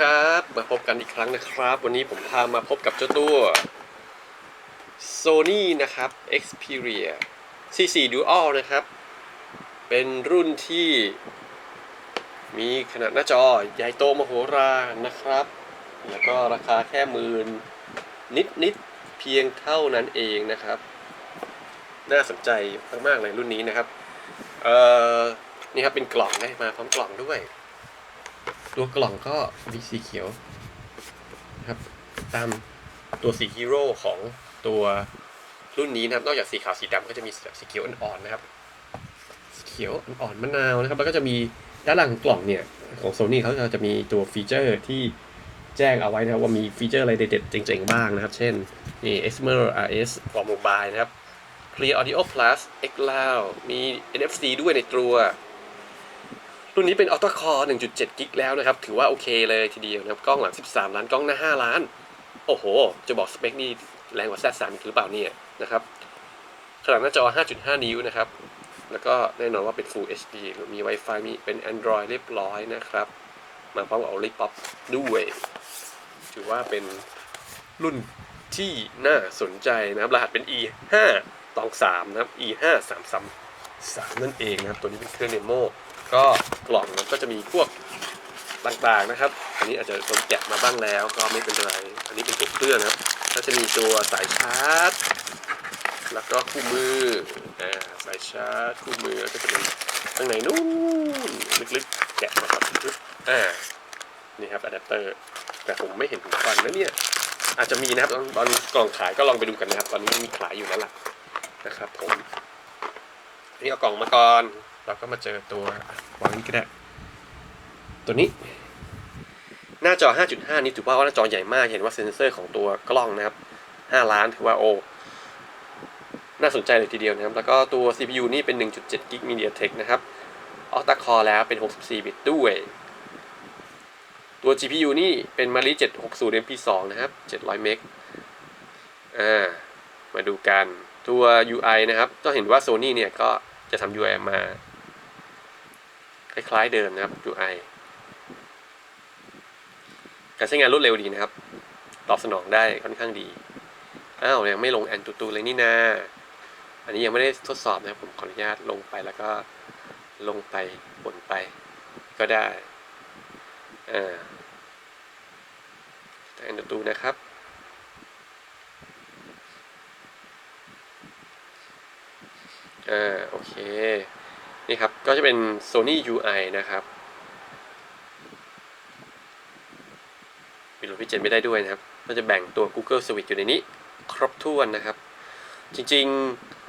ครับ มาพบกันอีกครั้งนะครับ วันนี้ผมพามาพบกับเจ้าตัว Sony นะครับ Xperia C4 Dual นะครับ เป็นรุ่นที่ มีขนาดหน้าจอใหญ่โตมโหฬารนะครับ แล้วก็ราคาแค่หมื่นนิดนิดเพียงเท่านั้นเองนะครับ น่าสนใจมากๆเลยรุ่นนี้นะครับ เอ่อ นี่ครับเป็นกล่องได้มาพร้อมกล่องด้วย ตัวกล่องก็มีสีเขียวนะครับ ตามตัวสีฮีโร่ของตัวรุ่นนี้นะครับ นอกจากสีขาวสีดำก็จะมีสีเขียวอ่อนๆนะครับสีเขียวอ่อนๆมะนาวนะครับ แล้วก็จะมีด้านหลังกล่องเนี่ยของโซนี่เขาจะมีตัวฟีเจอร์ที่แจ้งเอาไว้นะครับว่ามีฟีเจอร์อะไรเด็ดๆเจ๋งๆบ้างนะครับ เช่นนี่ Exmer RS for Mobile นะครับ Clear Audio Plus X Loud มี NFC ด้วยในตัว รุ่นนี้เป็น Auto Core 1.7 กิกแล้วนะครับ ถือว่าโอเคเลยทีเดียวนะครับ กล้องหลัง 13 ล้าน กล้องหน้า 5 ล้าน โอ้โห จะบอกสเปคนี่แรงกว่า Z3 อีกหรือเปล่าเนี่ยนะครับขนาดหน้าจอ 5.5 นิ้วนะครับ แล้วก็แน่นอนว่าเป็น Full HD มี Wi-Fi มีเป็น Android เรียบร้อยนะครับ มาพร้อมกับ Olipop ด้วย ถือว่าเป็นรุ่นที่น่าสนใจนะครับ รหัสเป็น E 5ตอง3นะครับ E 5 3 3 3นั่นเองนะครับ ตัวนี้เป็นเครื่องเดโม ก็กล่องมันก็จะมีพวกต่างๆนะครับ อันนี้อาจจะโดนแกะมาบ้างแล้ว ก็ไม่เป็นไร อันนี้เป็นตัวเครื่องนะครับ ก็จะมีตัวสายชาร์จ แล้วก็คู่มืออ่าสายชาร์จคู่มือก็จะเป็นข้างในนู้นลึกๆแกะมาครับอ่านี่ครับอะแดปเตอร์แต่ผมไม่เห็นหูฟังนะเนี่ยอาจจะมีนะครับตอนตอนกล่องขายก็ลองไปดูกันนะครับ ตอนนี้มีขายอยู่แล้วล่ะนะครับผมนี่เอากล่องมาก่อน เราก็มาเจอตัววางนี้ก็ได้ ตัวนี้ หน้าจอ 5.5 นี่ถือว่าหน้าจอใหญ่มาก เห็นว่าเซ็นเซอร์ของตัวกล้องนะครับ 5 ล้านถือว่าโอ้น่าสนใจเลยทีเดียวนะครับ แล้วก็ตัว CPU นี่เป็น 1.7กิก MediaTek นะครับ Octa Core แล้วเป็น 64 บิตด้วย ตัว GPU นี่เป็น Mali 760 MP2 นะครับ 700 เมกอ่า มาดูกัน ตัว UI นะครับ ก็เห็นว่า Sony เนี่ยก็จะทำ UI มา คล้ายๆเดิมนะครับ UI การใช้งานรวดเร็วดีนะครับ ตอบสนองได้ค่อนข้างดี อ้าวยังไม่ลงแอนตูตูเลยนี่นาอันนี้ยังไม่ได้ทดสอบนะครับผมขออนุญาตลงไปแล้วก็ลงไปบนไป ก็ได้อ่าแอนตูตูนะครับอ่าโอเค นี่ครับ ก็จะเป็น Sony UI นะครับมีหลดพิเจนไม่ได้ด้วยนะครับ ก็จะแบ่งตัว Google Switch อยู่ในนี้ ครบถ้วนนะครับ จริง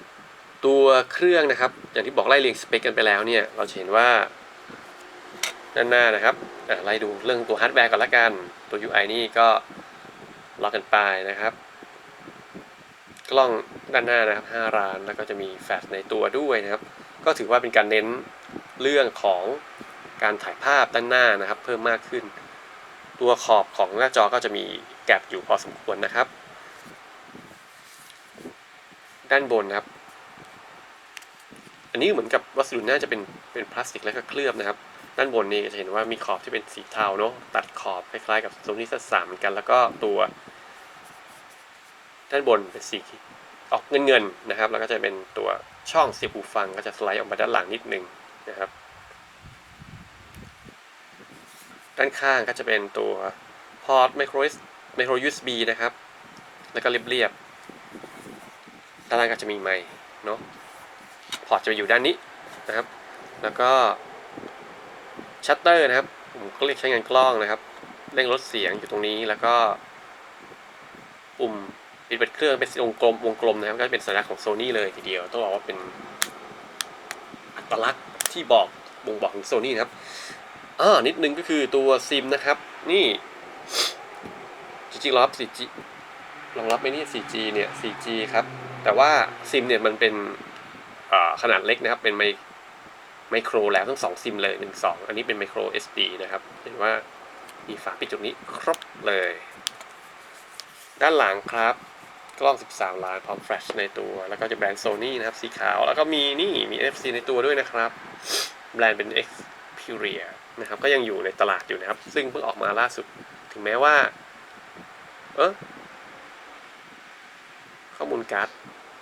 ๆตัวเครื่องนะครับ อย่างที่บอกไล่เรียงสเปคกันไปแล้วเนี่ย เราจะเห็นว่าด้านหน้านะครับอะไล่ดูเรื่องตัวฮาร์ดแวร์ก่อนละกัน ตัว UI นี่ก็ล็อกกันไปนะครับ กล้องด้านหน้านะครับ5ร้าน แล้วก็จะมีแฟลชในตัวด้วยนะครับ ก็ถือว่าเป็นการเน้นเรื่องของการถ่ายภาพด้านหน้านะครับ เพิ่มมากขึ้น ตัวขอบของหน้าจอก็จะมีแกลบอยู่พอสมควรนะครับ ด้านบนนะครับ อันนี้เหมือนกับวัสดุน่าจะเป็นเป็นพลาสติกแล้วก็เคลือบนะครับ ด้านบนนี่จะเห็นว่ามีขอบที่เป็นสีเทาเนาะตัดขอบคล้ายๆกับโซนี่ซัสสามเหมือนกัน แล้วก็ตัว ด้านบนเป็นสี ออกเงินๆนะครับ แล้วก็จะเป็นตัวช่องเสียบหูฟังก็จะสไลด์ออกมาด้านหลังนิดนึงนะครับ ด้านข้างก็จะเป็นตัวพอร์ตไมโครไมโคร USB นะครับ แล้วก็เรียบๆด้านล่างก็จะมีไมค์เนาะพอร์ตจะอยู่ด้านนี้นะครับ แล้วก็ชัตเตอร์นะครับผมก็เรียกใช้งานกล้องนะครับ เร่งลดเสียงอยู่ตรงนี้แล้วก็ปุ่ม ปิดเปิดเครื่องเป็นวงกลมวงกลมนะครับ ก็เป็นสัญลักษณ์ของโซนี่เลยทีเดียวต้องบอกว่าเป็นอัตลักษณ์ที่บอกบ่งบอกถึงโซนี่นะครับอ่านิดนึงก็คือตัวซิมนะครับ นี่จริงๆรองรับ 4G รองรับไหมเนี่ 4G เนี่ย 4G ครับ แต่ว่าซิมเนี่ยมันเป็นขนาดเล็กนะครับ เป็นไมไมโครแล้วทั้งสองซิมเลย1 2อันนี้เป็นไมโคร SD นะครับ เห็นว่ามีฝาปิดจุดนี้ครบเลย ด้านหลังครับ กล้อง 13 ล้านพร้อมแฟลชในตัว แล้วก็จะแบรนด์ Sony นะครับ สีขาว แล้วก็มีนี่มี NFC ในตัวด้วยนะครับ แบรนด์เป็น xperia นะครับ ก็ยังอยู่ในตลาดอยู่นะครับ ซึ่งเพิ่งออกมาล่าสุด ถึงแม้ว่า เออข้อมูลการ์ด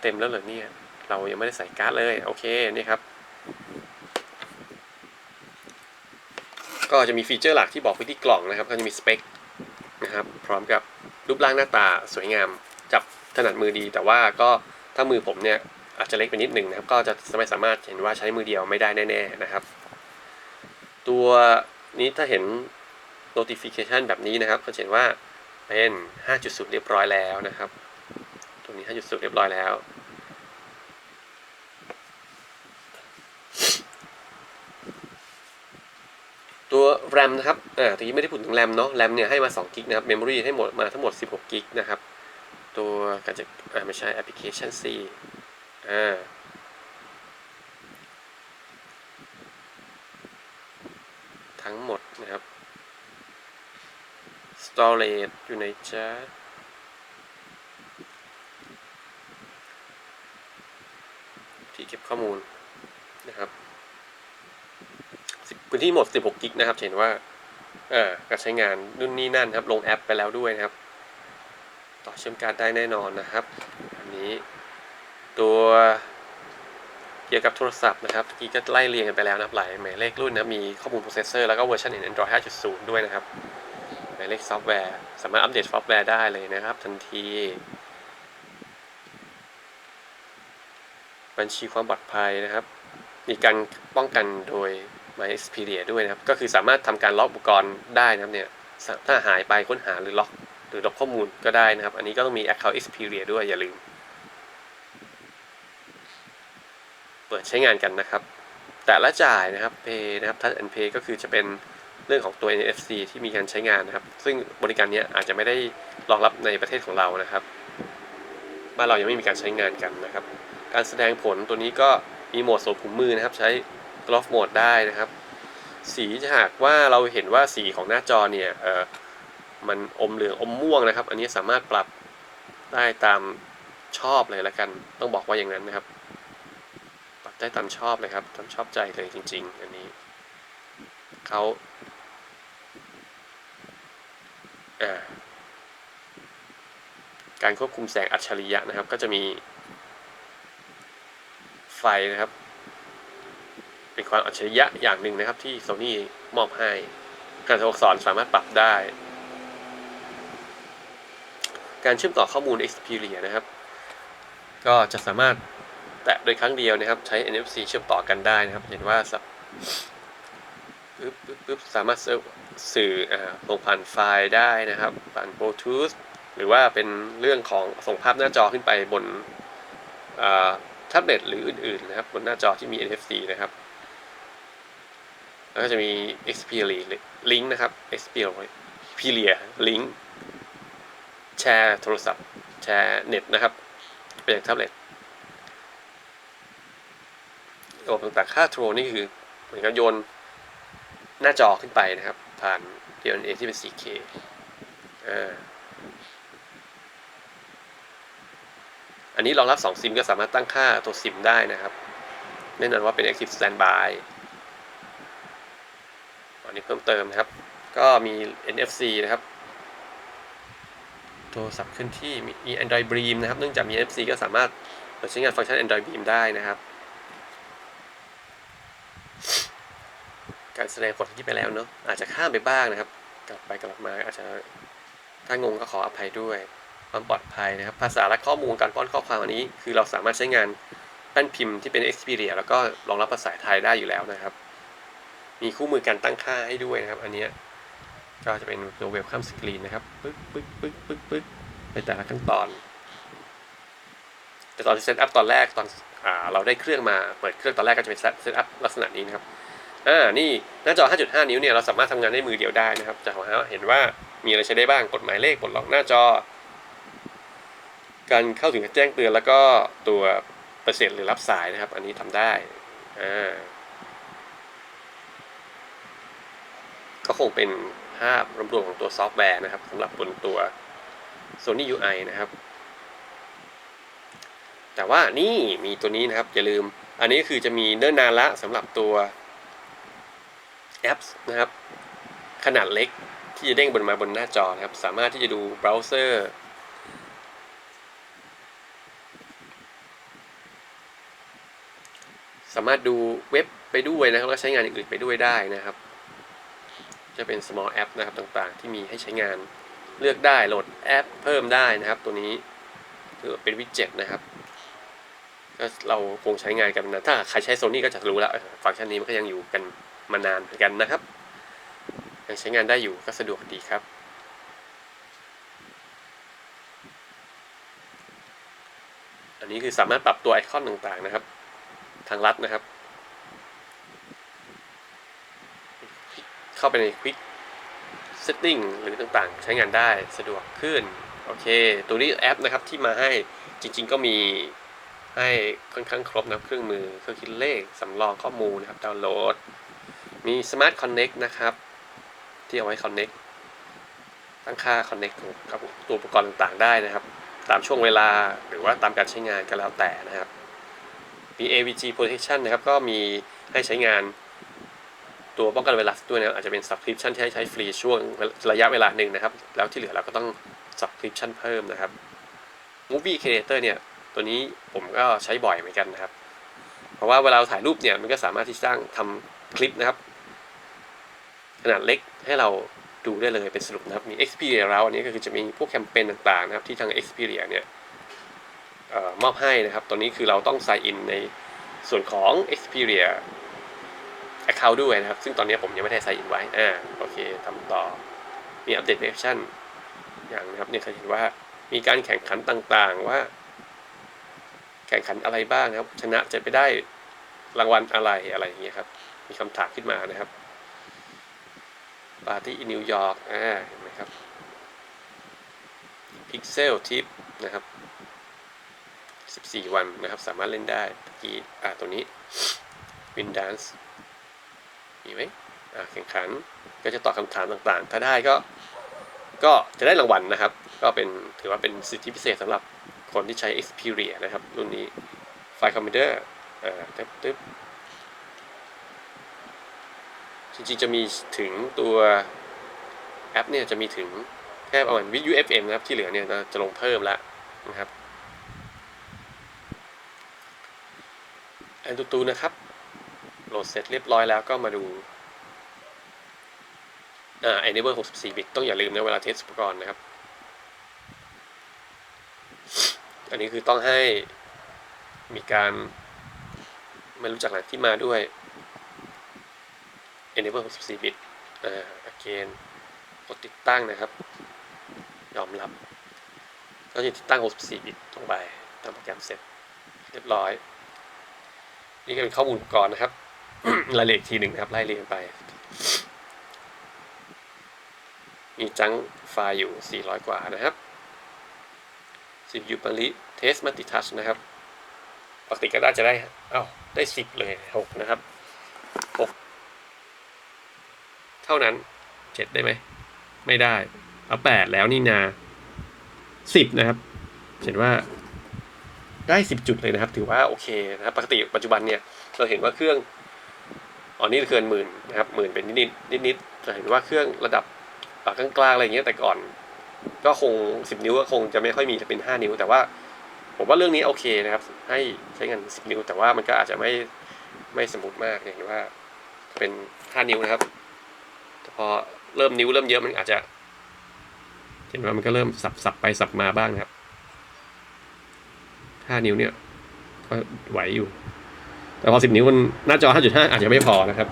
เต็มแล้วเหรอเนี่ย เรายังไม่ได้ใส่การ์ดเลย โอเค นี่ครับ ก็จะมีฟีเจอร์หลักที่บอกไว้ที่กล่องนะครับ ก็จะมีสเปคนะครับ พร้อมกับรูปร่างหน้าตาสวยงามจับ นัดมือดี แต่ว่าก็ถ้ามือผมเนี่ยอาจจะเล็กไปนิดหนึ่งนะครับ ก็จะไม่สามารถเห็นว่าใช้มือเดียวไม่ได้แน่ ๆนะครับ ตัวนี้ถ้าเห็น notification แบบนี้นะครับ ก็เห็นว่าเป็น 5.0 เรียบร้อยแล้วนะครับ ตัวนี้ 5.0 เรียบร้อยแล้ว ตัว RAM นะครับ อ่าตะกี้ไม่ได้พูดถึง RAM เนาะ RAM เนี่ยให้มา2กิกนะครับ Memory ให้หมดมาทั้งหมด 16กิกนะครับ ตัวการจะไม่ใช่ Application C อ่าทั้งหมดนะครับ storage อยู่ในจ้าที่เก็บข้อมูลนะครับพื้นที่หมด 16 กิกนะครับ เห็นว่าอ่าการใช้งานนู่นนี่นั่นครับ ลงแอปไปแล้วด้วยนะครับ ต่อเชื่อมการได้แน่นอนนะครับ อันนี้ตัวเกี่ยวกับโทรศัพท์นะครับเมื่อกี้ก็ไล่เรียงกันไปแล้วนะครับหลายหมายเลขรุ่นนะมีข้อมูลโปรเซสเซอร์แล้วก็เวอร์ชัน Android 5.0 ด้วยนะครับหมายเลขซอฟต์แวร์ สามารถอัปเดตซอฟต์แวร์ได้เลยนะครับ ทันที บัญชีความปลอดภัยนะครับ มีการป้องกันโดย My Xperia ด้วยนะครับ ก็คือสามารถทำการล็อกอุปกรณ์ได้นะครับเนี่ยถ้าหายไปค้นหาหรือล็อก หรือลบข้อมูลก็ได้นะครับ อันนี้ก็ต้องมี Account Xperia ด้วยอย่าลืม เปิดใช้งานกันนะครับ แต่ละจ่ายนะครับ Pay นะครับ Touch and Pay ก็คือจะเป็นเรื่องของตัว NFC ที่มีการใช้งานนะครับ ซึ่งบริการนี้อาจจะไม่ได้รองรับในประเทศของเรานะครับบ้านเรายังไม่มีการใช้งานกันนะครับ การแสดงผลตัวนี้ก็มีโหมดสวมถุงมือนะครับ ใช้ Glove Mode ได้นะครับ สีจะหากว่าเราเห็นว่าสีของหน้าจอเนี่ยเออ มันอมเหลืองอมม่วงนะครับ อันนี้สามารถปรับได้ตามชอบเลยละกัน ต้องบอกว่าอย่างนั้นนะครับ ปรับได้ตามชอบเลยครับตามชอบใจเลยจริง ๆ อันนี้เขาอ่าการควบคุมแสงอัจฉริยะนะครับ ก็จะมีไฟนะครับ เป็นความอัจฉริยะอย่างหนึ่งนะครับ ที่ Sony มอบให้การตัวอักษรสามารถปรับได้ การเชื่อมต่อข้อมูล Xperia นะครับ ก็จะสามารถแตะโดยครั้งเดียวนะครับ ใช้ NFC เชื่อมต่อกันได้นะครับ เห็นว่าสับปึ๊บปึ๊บปึ๊บสามารถสื่ออส่งผ่านไฟล์ได้นะครับ ผ่าน Bluetooth หรือว่าเป็นเรื่องของส่งภาพหน้าจอขึ้นไปบนแท็บเล็ตหรืออื่นๆนะครับ บนหน้าจอที่มี NFC นะครับ แล้วก็จะมี Xperia Link นะครับ Xperia Link แชร์โทรศัพท์ แชร์เน็ตนะครับไปยังแท็บเล็ตระบบต่างๆค่าโทรนี่คือเหมือนกับโยนหน้าจอขึ้นไปนะครับ ผ่าน DNA ที่เป็น 4K อ่าอันนี้รองรับ 2 ซิมก็สามารถตั้งค่าตัวซิมได้นะครับแน่นอนว่าเป็น Active Standby อันนี้เพิ่มเติมนะครับ ก็มี NFC นะครับ รศัพท์เคลื่อนที่มี Android Beam นะครับ เนื่องจากมี NFC ก็สามารถเปิดใช้งานฟังก์ชัน Android Beam ได้นะครับ การแสดงผลที่ไปแล้วเนาะอาจจะข้ามไปบ้างนะครับ กลับไปกลับมาอาจจะถ้างงก็ขออภัยด้วยความปลอดภัยนะครับ ภาษาและข้อมูลการป้อนข้อความอันนี้ คือเราสามารถใช้งานแป้นพิมพ์ที่เป็น Xperia แล้วก็รองรับภาษาไทยได้อยู่แล้วนะครับ มีคู่มือการตั้งค่าให้ด้วยนะครับ อันนี้ ก็จะเป็นตัวเวลคัมสกรีนนะครับปึ๊กปึ๊กปึ๊กปึ๊กปึ๊กในแต่ละขั้นตอน แต่ตอนที่เซตอัพตอนแรกตอนอ่าเราได้เครื่องมาเปิดเครื่องตอนแรกก็จะเป็นเซตอัพลักษณะนี้นะครับอ่านี่หน้าจอ 5.5 นิ้วเนี่ยเราสามารถทำงานได้มือเดียวได้นะครับจะเห็นว่ามีอะไรใช้ได้บ้างกดหมายเลขปลดล็อกหน้าจอ การเข้าถึงการแจ้งเตือนแล้วก็ตัวเปอร์เซ็นต์หรือรับสายนะครับ อันนี้ทำได้อ่าก็คงเป็น ภาพรวมๆของตัวซอฟต์แวร์นะครับสำหรับบนตัว Sony UI นะครับ แต่ว่านี่มีตัวนี้นะครับ อย่าลืม อันนี้คือจะมีเนิ่นนานละสำหรับตัวแอปนะครับ ขนาดเล็กที่จะเด้งบนมาบนหน้าจอนะครับ สามารถที่จะดูเบราว์เซอร์สามารถดูเว็บไปด้วยนะครับแล้วก็ใช้งานอื่นๆไปด้วยได้นะครับ จะเป็น small app นะครับต่างๆ ที่มีให้ใช้งานเลือกได้โหลดแอปเพิ่มได้นะครับ ตัวนี้ถือเป็นวิดเจ็ตนะครับก็เราคงใช้งานกันนะถ้าใครใช้โซนี่ก็จะรู้แล้วฟังก์ชันนี้มันก็ยังอยู่กันมานานเหมือนกันนะครับยังใช้งานได้อยู่ก็สะดวกดีครับอันนี้คือสามารถปรับตัวไอคอนต่างๆนะครับ ทางลัดนะครับ เข้าไปใน Quick Setting หรือต่างๆ ใช้งานได้สะดวกขึ้น โอเค ตัวนี้แอปนะครับที่มาให้จริงๆก็มีให้ค่อนข้างครบนะเครื่องมือเครื่องคิดเลขสำรองข้อมูลนะครับดาวน์โหลด มี Smart Connect นะครับ ที่เอาไว้ Connect ตั้งค่า Connect กับตัวอุปกรณ์ต่างๆได้นะครับ ตามช่วงเวลาหรือว่าตามการใช้งานก็แล้วแต่นะครับมี AVG protection นะครับ ก็มีให้ใช้งาน ตัวป้องกันไวรัสด้วยนะอาจจะเป็น subscription ที่ให้ใช้ฟรีช่วงระยะเวลาหนึ่งนะครับ แล้วที่เหลือเราก็ต้อง subscription เพิ่มนะครับ Movie Creator เนี่ย ตัวนี้ผมก็ใช้บ่อยเหมือนกันนะครับ เพราะว่าเวลาถ่ายรูปเนี่ย มันก็สามารถที่จะสร้างทำคลิปนะครับ ขนาดเล็กให้เราดูได้เลยเป็นสรุปนะครับ มี Xperia แล้วอันนี้ก็คือจะมีพวกแคมเปญต่างๆนะครับที่ทาง Xperia เนี่ยเออมอบให้นะครับ ตอนนี้คือเราต้อง sign in ในส่วนของ Xperia Account ด้วยนะครับ ซึ่งตอนนี้ผมยังไม่ได้ sign in ไว้อ่าโอเคทำต่อมีอัปเดตเวอร์ชันอย่างนะครับเนี่ยจะเห็นว่ามีการแข่งขันต่างๆว่า แข่งขันอะไรบ้างนะครับ ชนะจะไปได้รางวัลอะไรอะไรอย่างเงี้ยครับ มีคำถามขึ้นมานะครับปาร์ตี้นิวยอร์กอ่าเห็นไหมครับ Pixel Tip นะครับ14 วันนะครับ สามารถเล่นได้ตะกี้อ่าตัวนี้ Win Dance ีไหมแข่งขันก็จะตอบคำถามต่างๆ ถ้าได้ก็ก็จะได้รางวัลนะครับ ก็เป็นถือว่าเป็นสิทธิพิเศษสำหรับคนที่ใช้ Xperia นะครับ รุ่นนี้ไฟคอมพิวเตอร์อ่าตึ๊บตึ๊บจริงๆจะมีถึงตัวแอปเนี่ยจะมีถึงแค่ประมาณวิ UFM นะครับ ที่เหลือเนี่ยจะลงเพิ่มแล้วนะครับ แอนตูตูนะครับ โหลดเสร็จเรียบร้อยแล้วก็มาดูอ่า Enable 64 บิต ต้องอย่าลืมนะเวลาเทสอุปกรณ์นะครับ อันนี้คือต้องให้มีการไม่รู้จักแหล่งที่มาด้วย Enable 64 บิต อ่า again กดติดตั้งนะครับ ยอมรับก็จะติดตั้ง 64 บิตลงไปทำโปรแกรมเสร็จ เรียบร้อย นี่ก็เป็นข้อมูลกรณ์นะครับ รายละเอียดอีกทีหนึ่งนะครับไล่เรียงไป มีจังไฟล์อยู่ 400 กว่านะครับ CPU ปริเทสมัติทัชนะครับ ปกติก็น่าจะได้ เอ้า ได้ 10 เลย 6 นะครับ 6 เท่านั้น 7 ได้ไหม ไม่ได้ เอา 8 แล้วนี่นา 10 นะครับ เห็นว่าได้ 10 จุดเลยนะครับ ถือว่าโอเคนะครับ ปกติปัจจุบันเนี่ย เราเห็นว่าเครื่อง อ๋อนี่เกินหมื่นนะครับหมื่นเป็นนิดนิดนิดๆจะเห็นว่าเครื่องระดับอ่ากลางๆอะไรอย่างเงี้ยแต่ก่อน ก็คง 10 นิ้วก็คงจะไม่ค่อยมีจะเป็น 5 นิ้ว แต่ว่าผมว่าเรื่องนี้โอเคนะครับ ให้ใช้งาน10 นิ้ว แต่ว่ามันก็อาจจะไม่ไม่สมบูรณ์มากอย่างที่ว่าเป็น5นิ้วนะครับแต่พอเริ่มนิ้วเริ่มเยอะมันอาจจะ เห็นว่ามันก็เริ่มสับสับไปสับมาบ้างนะครับ 5 นิ้วเนี่ย ก็ไหวอยู่ แต่พอ 10 นิ้วมันหน้าจอ 5.5 อาจจะไม่พอนะครับ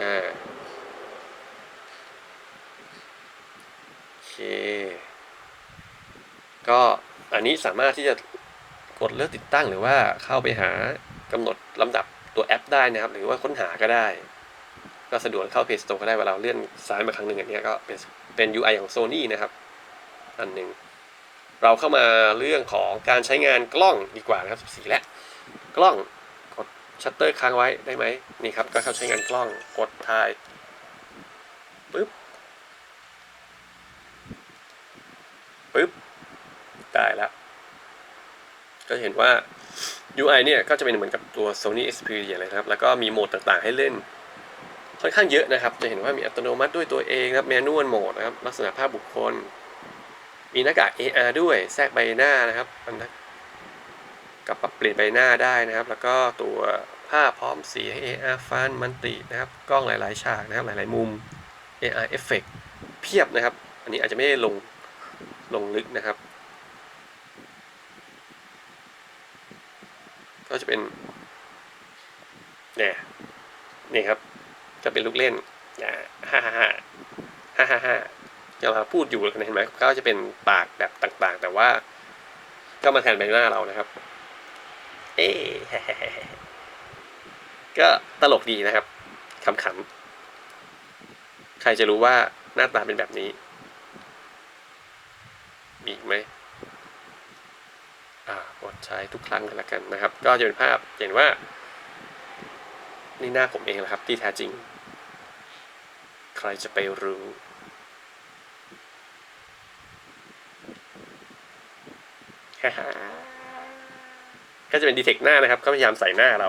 อ่าโอเค ก็อันนี้สามารถที่จะกดเลือกติดตั้งหรือว่าเข้าไปหากำหนดลำดับตัวแอปได้นะครับ หรือว่าค้นหาก็ได้ ก็สะดวกเข้า Play Store ก็ได้เวลาเราเลื่อนซ้ายมาครั้งหนึ่งอันนี้ก็เป็นเป็น UI ของ Sony นะครับ อันหนึ่ง เราเข้ามาเรื่องของการใช้งานกล้องดีกว่านะครับ 14 และ กล้องกดชัตเตอร์ค้างไว้ได้ไหมนี่ครับก็เข้าใช้งานกล้องกดถ่ายปึ๊บปึ๊บได้แล้ว ก็เห็นว่า UI เนี่ยก็จะเป็นเหมือนกับตัว Sony Xperia เลยครับ แล้วก็มีโหมดต่างๆให้เล่น ค่อนข้างเยอะนะครับ จะเห็นว่ามีอัตโนมัติด้วยตัวเองครับ Manual Mode นะครับ ลักษณะภาพบุคคล มีหน้ากาก AR ด้วยแทรกใบหน้านะครับมันกับปรับเปลี่ยนใบหน้าได้นะครับ แล้วก็ตัวภาพพร้อมสีให้ AR ฟันมันตินะครับ กล้องหลายๆ ฉากนะครับ หลายๆ มุม AR Effect เพียบนะครับ อันนี้อาจจะไม่ได้ลงลงลึกนะครับ ก็จะเป็นเนี่ยนี่ครับ จะเป็นลูกเล่นฮ่าฮ่าฮ่าฮ่าฮ่า ฮ่าเราพูดอยู่เห็นไหมก็จะเป็นปากแบบต่างๆ แต่ว่าก็มาแทนใบหน้าเรานะครับ เอ๊ก็ตลกดีนะครับขำๆใครจะรู้ว่าหน้าตาเป็นแบบนี้ มีอีกไหมอ่ากดใช้ทุกครั้งกันละกันนะครับ ก็จะเป็นภาพเห็นว่า นี่หน้าผมเองแหละครับ ที่แท้จริง ใครจะไปรู้ ฮ่าฮ่า ก็จะเป็นดีเทคหน้านะครับ ก็พยายามใส่หน้าเรา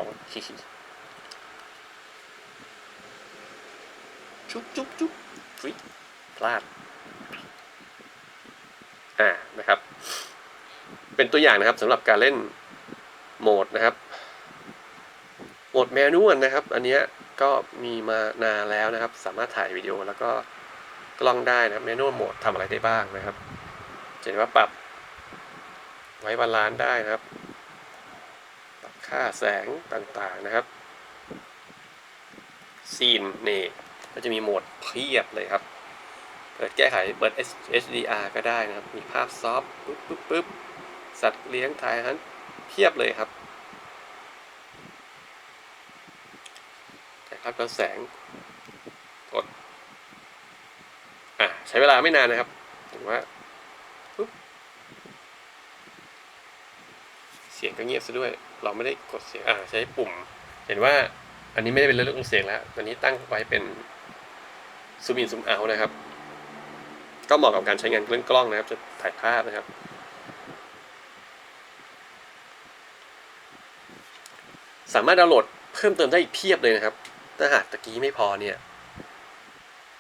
จุ๊บจุ๊บจุ๊บฟิพลาด อ่านะครับ เป็นตัวอย่างนะครับสำหรับการเล่นโหมดนะครับ โหมดแมนนวลนะครับ อันนี้ก็มีมานานแล้วนะครับ สามารถถ่ายวิดีโอแล้วก็กล้องได้นะครับแมนนวลโหมดทำอะไรได้บ้างนะครับจะเห็นว่าปรับ ไว้บาลานซ์ได้นะครับปรับค่าแสงต่างๆนะครับ ซีนนี่ก็จะมีโหมดเพียบเลยครับ เปิดแก้ไขเปิด HDR ก็ได้นะครับ มีภาพซอฟต์ปุ๊บปุ๊บปุ๊บสัตว์เลี้ยงถ่ายนั้นเพียบเลยครับถ่ายภาพกับแสงกดอะใช้เวลาไม่นานนะครับถือว่าปุ๊บ เสียงก็เงียบซะด้วย เราไม่ได้กดเสียงอ่าใช้ปุ่ม เห็นว่าอันนี้ไม่ได้เป็นเรื่องของเสียงแล้วอันนี้ตั้งไว้เป็นซูมอินซูมเอานะครับ ก็เหมาะกับการใช้งานเรื่องกล้องนะครับ จะถ่ายภาพนะครับ สามารถดาวน์โหลดเพิ่มเติมได้อีกเพียบเลยนะครับ ถ้าหากตะกี้ไม่พอเนี่ย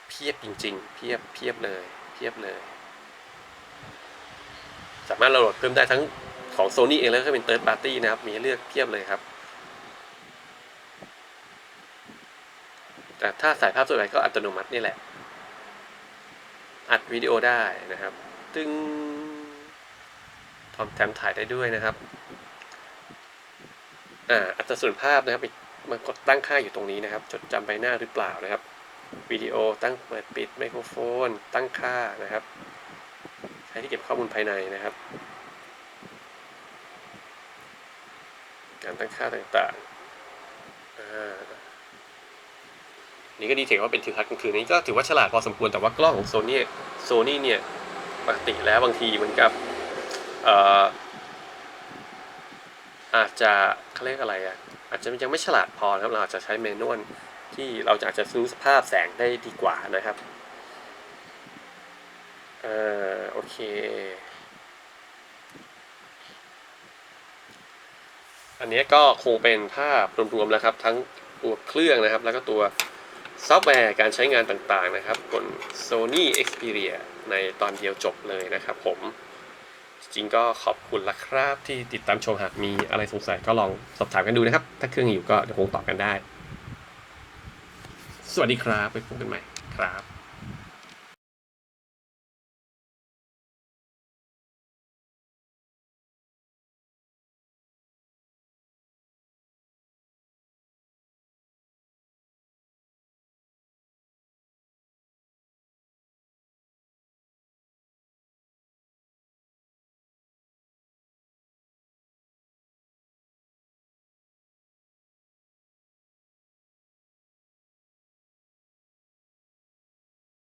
เพียบจริง ๆ เพียบเพียบเลย เพียบเลย สามารถดาวน์โหลดเพิ่มได้ทั้ง ของ Sony เองแล้วก็เป็น Third Party นะครับ มีเลือกเพียบเลยครับ แต่ถ้าสายภาพสวยๆก็อัตโนมัตินี่แหละ อัดวิดีโอได้นะครับ ตึงทอมแถมถ่ายได้ด้วยนะครับอ่าอัตราส่วนภาพนะครับมันกดตั้งค่าอยู่ตรงนี้นะครับ จดจำใบหน้าหรือเปล่านะครับวิดีโอตั้งเปิดปิดไมโครโฟน ตั้งค่านะครับ ใช้ที่เก็บข้อมูลภายในนะครับ การตั้งค่าต่างๆนี่ก็ดีเทคว่าเป็นทิวทัศน์กลางคืนนี้ก็ถือว่าฉลาดพอสมควรแต่ว่ากล้องของโซนี่โซนี่เนี่ยปกติแล้วบางทีเหมือนกับอาจจะเขาเรียกอะไรอะอาจจะยังไม่ฉลาดพอครับเราอาจจะใช้เมนวลที่เราจะอาจจะรู้สภาพแสงได้ดีกว่านะครับ เอ่อโอเค อันนี้ก็คงเป็นภาพรวมๆแล้วครับ ทั้งตัวเครื่องนะครับ แล้วก็ตัวซอฟต์แวร์การใช้งานต่างๆนะครับ บน Sony Xperia ในตอนเดียวจบเลยนะครับผม จริงๆก็ขอบคุณละครับที่ติดตามชมหากมีอะไรสงสัยก็ลองสอบถามกันดูนะครับ ถ้าเครื่องอยู่ก็เดี๋ยวคงตอบกันได้ สวัสดีครับ ไปพบกันใหม่ครับ